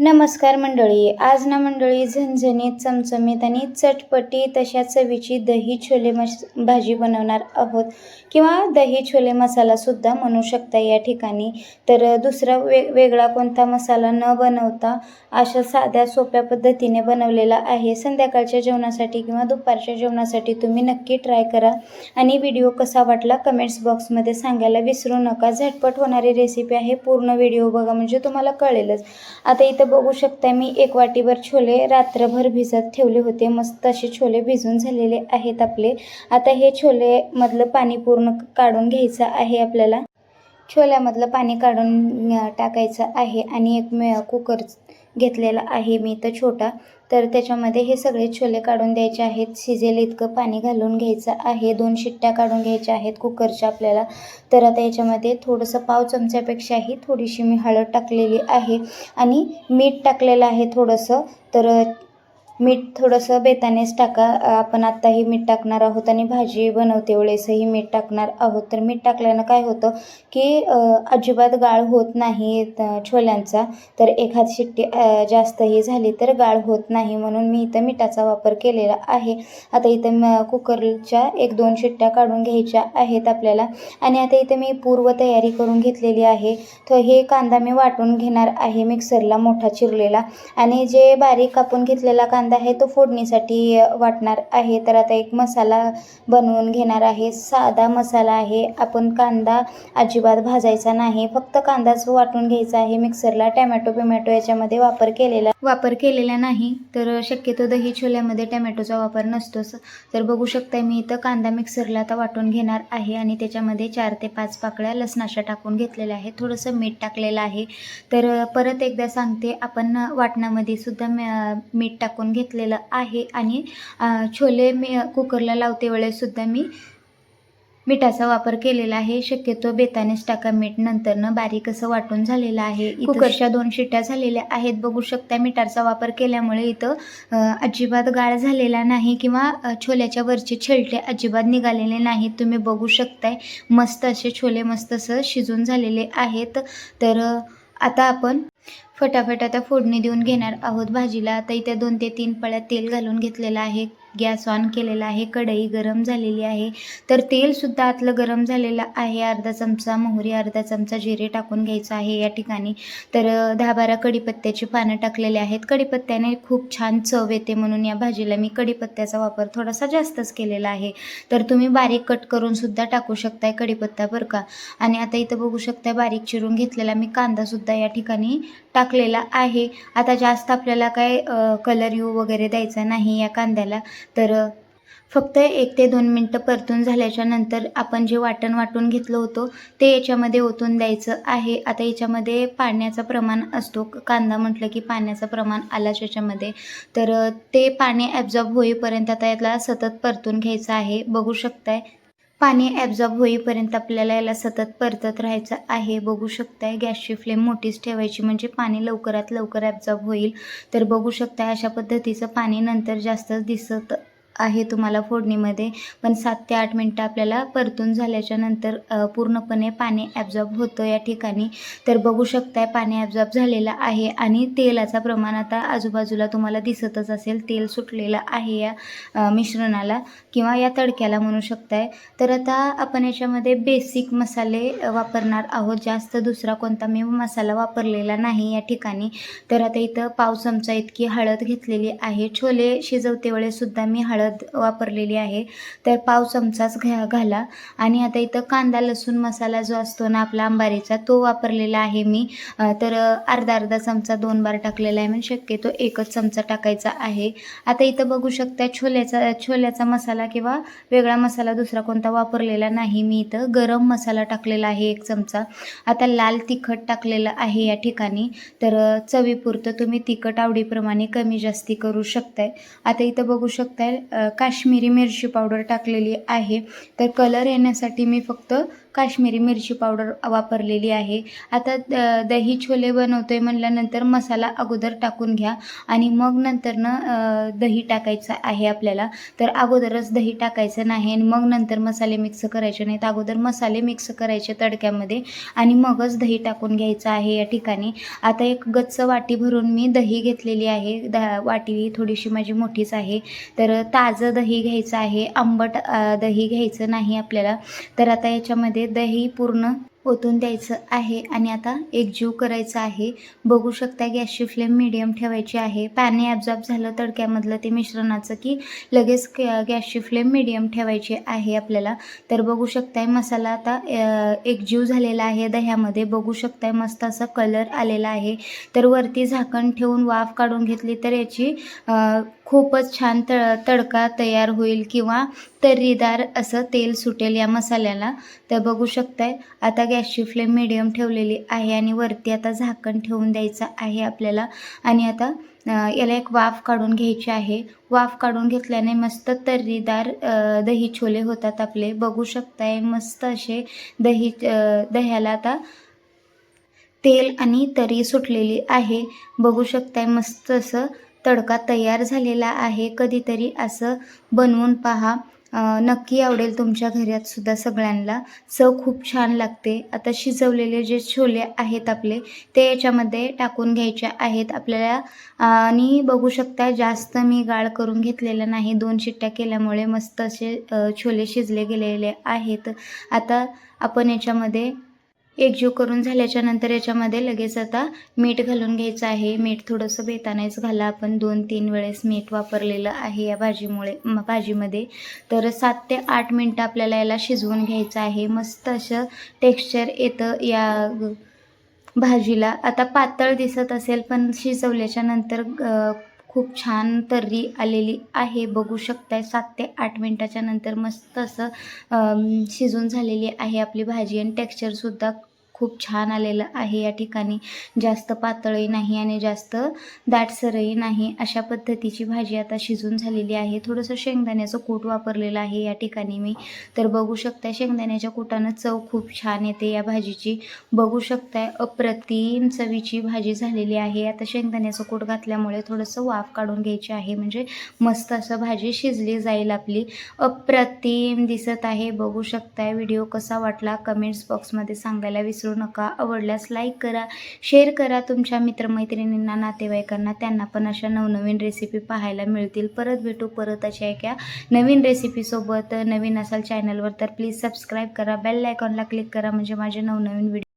नमस्कार मंडळी. आज ना मंडळी झणझणीत चमचमीत आणि चटपटी तशा चवीची दही छोले मस भाजी बनवणार आहोत. किंवा दही छोले मसालासुद्धा म्हणू शकता या ठिकाणी. तर दुसरा वे वेगळा कोणता मसाला न बनवता अशा साध्या सोप्या पद्धतीने बनवलेला आहे. संध्याकाळच्या जेवणासाठी किंवा दुपारच्या जेवणासाठी तुम्ही नक्की ट्राय करा. आणि व्हिडिओ कसा वाटला कमेंट्स बॉक्समध्ये सांगायला विसरू नका. झटपट होणारी रेसिपी आहे. पूर्ण व्हिडिओ बघा म्हणजे तुम्हाला कळेलच. आता इथं बघू शकता मी एक वाटीभर छोले रात्रभर भिजत ठेवले होते. मस्त असे छोले भिजून झालेले आहेत आपले. आता हे छोले मधलं पाणी पूर्ण काढून घ्यायचं आहे आपल्याला. छोल्यामधलं पाणी काढून टाकायचं आहे आणि एक मे कुकर घेतलेला आहे मी तर छोटा. तर त्याच्यामध्ये हे सगळे छोले काढून द्यायचे आहेत शिजेल इतकं पाणी घालून घ्यायचं आहे दोन शिट्ट्या काढून घ्यायच्या आहेत कुकरच्या आपल्याला. तर आता याच्यामध्ये थोडंसं पाव चमच्यापेक्षाही थोडीशी मी हळद टाकलेली आहे आणि मीठ टाकलेलं आहे थोडंसं. तर मीठ थोडंसं बेतानेच टाका. आपण आत्ताही मीठ टाकणार आहोत आणि भाजी बनवते वेळेसही मीठ टाकणार आहोत. तर मीठ टाकल्यानं काय होतं की अजिबात गाळ होत नाही छोल्यांचा. तर एखाद शिट्टी जास्तही झाली तर गाळ होत नाही म्हणून मी इथं मिठाचा वापर केलेला आहे. आता इथं कुकरच्या एक दोन शिट्ट्या काढून घ्यायच्या आहेत आपल्याला. आणि आता इथं मी पूर्व तयारी करून घेतलेली आहे. तर हे कांदा मी वाटून घेणार आहे मिक्सरला मोठा चिरलेला. आणि जे बारीक कापून घेतलेला कांदा आहे तो फोडणीसाठी वाटणार आहे. तर आता एक मसाला बनवून घेणार आहे. साधा मसाला आहे. आपण कांदा अजिबात भाजायचा नाही. फक्त कांदाच वाटून घ्यायचा आहे. मिक्सरला टॅमॅटो पिमॅटो याच्यामध्ये वापर केलेला वापर केलेला नाही. तर शक्यतो दही छोल्यामध्ये टॅमॅटोचा वापर नसतोच. तर बघू शकता मी इथं कांदा मिक्सरला आता वाटून घेणार आहे आणि त्याच्यामध्ये चार ते पाच पाकळ्या लसणाच्या टाकून घेतलेल्या आहेत. थोडंसं मीठ टाकलेलं आहे. तर परत एकदा सांगते आपण वाटणामध्ये सुद्धा मीठ टाकून घेतलेलं आहे आणि छोले मी कुकरला लावते वेळेससुद्धा मी. मिठाचा वापर केलेला आहे. शक्यतो बेतानेच टाका मीठ नंतरनं बारीक असं वाटून झालेलं आहे. कुकरच्या दोन शिट्ट्या झालेल्या आहेत. बघू शकता मिठाचा वापर केल्यामुळे इथं अजिबात गाळ झालेला नाही किंवा छोल्याच्या वरचे छेलटे अजिबात निघालेले नाहीत. तुम्ही बघू शकताय मस्त असे छोले मस्त असं शिजून झालेले आहेत. तर आता आपण फटाफट आता फोडणी देऊन घेणार आहोत भाजीला. आता इथे दोन ते तीन पळ्या तेल घालून घेतलेलं आहे. गॅस ऑन केलेला आहे. कढई गरम झालेली आहे. तर तेलसुद्धा आतलं गरम झालेलं आहे. अर्धा चमचा मोहरी अर्धा चमचा जिरे टाकून घ्यायचं आहे या ठिकाणी. तर दहा बारा कढीपत्त्याची पानं टाकलेले आहेत. कढीपत्त्याने खूप छान चव येते म्हणून या भाजीला मी कढीपत्त्याचा वापर थोडासा जास्तच केलेला आहे. तर तुम्ही बारीक कट करून सुद्धा टाकू शकताय कढीपत्ता बरं का? आणि आता इथं बघू शकताय बारीक चिरून घेतलेला मी कांदासुद्धा या ठिकाणी टाकलेला आहे. आता जास्त आपल्याला काय कलर यू वगैरे द्यायचा नाही या कांद्याला. तर फक्त एक ते दोन मिनटं परतून झाल्याच्यानंतर आपण जे वाटण वाटून घेतलं होतं ते याच्यामध्ये ओतून द्यायचं आहे. आता याच्यामध्ये पाण्याचं प्रमाण असतो. कांदा म्हटलं की पाण्याचं प्रमाण आलाच याच्यामध्ये. तर ते पाणी ॲब्झॉर्ब होईपर्यंत आता याला सतत परतून घ्यायचं आहे. बघू शकताय. पाणी ॲब्झॉर्ब होईपर्यंत आपल्याला याला सतत परतत राहायचं आहे. बघू शकताय गॅसची फ्लेम मोठीच ठेवायची म्हणजे पाणी लवकरात लवकर ॲब्झॉर्ब होईल. तर बघू शकताय अशा पद्धतीचं पाणी नंतर जास्तच दिसत आहे तुम्हाला फोडणीमध्ये. पण सात ते आठ मिनटं आपल्याला परतून झाल्याच्यानंतर पूर्णपणे पाणी ॲब्झॉर्ब होतं या ठिकाणी. तर बघू शकताय पाणी ॲब्झॉर्ब झालेलं आहे आणि तेलाचा प्रमाण आता आजूबाजूला तुम्हाला दिसतच असेल. तेल सुटलेलं आहे या मिश्रणाला किंवा या तडक्याला म्हणू शकताय. तर आता आपण याच्यामध्ये बेसिक मसाले वापरणार आहोत. जास्त दुसरा कोणता मी मसाला वापरलेला नाही या ठिकाणी. तर आता इथं पाव चमचा इतकी हळद घेतलेली आहे. छोले शिजवतेवेळेसुद्धा मी हळद वापरलेली आहे. तर पाव चमचाच घ्या घाला. आणि आता इथं कांदा लसूण मसाला जो असतो ना आपला अंबारीचा तो वापरलेला आहे मी. तर अर्धा अर्धा चमचा दोन बार टाकलेला आहे म्हणजे शक्यतो एकच चमचा टाकायचा आहे. आता इथं बघू शकता छोल्याचा छोल्याचा मसाला किंवा वेगळा मसाला दुसरा कोणता वापरलेला नाही. मी इथं गरम मसाला टाकलेला आहे एक चमचा. आता लाल तिखट टाकलेलं आहे या ठिकाणी. तर चवीपुरतं तुम्ही तिखट आवडीप्रमाणे कमी जास्ती करू शकताय. आता इथं बघू शकताय काश्मीरी मिरची पावडर टाकलेली आहे. तर कलर येण्यासाठी मी फक्त काश्मीरी मिरची पावडर वापरलेली आहे. आता द दही छोले बनवतो आहे म्हटल्यानंतर मसाला अगोदर टाकून घ्या आणि मग नंतरनं दही टाकायचं आहे आपल्याला. तर अगोदरच दही टाकायचं नाही आणि मग नंतर मसाले मिक्स करायचे नाहीत. अगोदर मसाले मिक्स करायचे तडक्यामध्ये आणि मगच दही टाकून घ्यायचं आहे या ठिकाणी. आता एक गच्च वाटी भरून मी दही घेतलेली आहे. द वाटी थोडीशी माझी मोठीच आहे. तर ताजं दही घ्यायचं आहे. आंबट दही घ्यायचं नाही आपल्याला. तर आता याच्यामध्ये दही पूर्ण ओतून द्यायचं आहे आणि आता एकजीव करायचं आहे. बघू शकता गॅसची फ्लेम मिडियम ठेवायची आहे. पाणी ॲब्झॉर्ब झालं तडक्यामधलं ते मिश्रणाचं की लगेच गॅसची फ्लेम मिडियम ठेवायची आहे आपल्याला. तर बघू शकताय मसाला आता एक एकजीव झालेला आहे दह्यामध्ये. बघू शकताय मस्त असा कलर आलेला आहे. तर वरती झाकण ठेवून वाफ काढून घेतली तर याची खूपच छान त तडका तयार होईल किंवा तर्रीदार असं तेल सुटेल या मसाल्याला. तर बघू शकताय आता गॅसची फ्लेम मिडियम ठेवलेली आहे आणि वरती आता झाकण ठेवून द्यायचं आहे आपल्याला. आणि आता याला एक वाफ काढून घ्यायची आहे. वाफ काढून घेतल्याने मस्त तर्रीदार दही छोले होतात आपले. बघू शकताय मस्त असे दही दह्याला आता तेल आणि तरी सुटलेली आहे. बघू शकताय मस्त असं तडका तयार झालेला आहे. कधीतरी असं बनवून पहा. नक्की आवडेल तुमच्या घरात सुद्धा सगळ्यांना. चव खूप छान लागते. आता शिजवलेले जे छोले आहेत आपले ते याच्यामध्ये टाकून घ्यायचे आहेत. आपल्याला आणि बघू शकता जास्त मी गाळ करून घेतलेलं नाही. दोन शिट्ट्या केल्यामुळे मस्त असे छोले शिजले गेलेले आहेत. आता आपण याच्यामध्ये एकजीव करून झाल्याच्यानंतर याच्यामध्ये लगेच आता मीठ घालून घ्यायचं आहे. मीठ थोडंसं बेतानेच घाला. आपण दोन तीन वेळेस मीठ वापरलेलं आहे या भाजीमुळे भाजीमध्ये. तर सात ते आठ मिनटं आपल्याला याला शिजवून घ्यायचं आहे. मस्त असं टेक्स्चर येतं या भाजीला. आता पातळ दिसत असेल पण शिजवल्याच्या नंतर खूप छान तर्री आलेली आहे. बघू शकताय सात ते आठ मिनटाच्या नंतर मस्त असं शिजून झालेली आहे आपली भाजी. आणि टेक्स्चरसुद्धा खूप छान आलेलं आहे या ठिकाणी. जास्त पातळही नाही आणि जास्त दाटसरही नाही अशा पद्धतीची भाजी आता शिजून झालेली आहे. थोडंसं शेंगदाण्याचं कूट वापरलेलं आहे या ठिकाणी मी. तर बघू शकता शेंगदाण्याच्या कुटानं चव खूप छान येते या भाजीची. बघू शकताय अप्रतिम चवीची भाजी झालेली आहे. आता शेंगदाण्याचं कूट घातल्यामुळे थोडंसं वाफ काढून घ्यायची आहे. म्हणजे मस्त असं भाजी शिजली जाईल आपली. अप्रतिम दिसत आहे. बघू शकताय व्हिडिओ कसा वाटला? कमेंट्स बॉक्समध्ये सांगायला विसरू नका. आवडल्यास लाईक करा शेअर करा. तुमच्या मित्रमैत्रिणींना नातेवाईकांना त्यांना पण अशा नवनवीन रेसिपी पाहायला मिळतील. परत भेटू परत अशा एका नवीन रेसिपीसोबत नवीन असाल चॅनलवर तर प्लीज सबस्क्राईब करा. बेल आयकॉनला क्लिक करा. म्हणजे माझे नवनवीन व्हिडिओ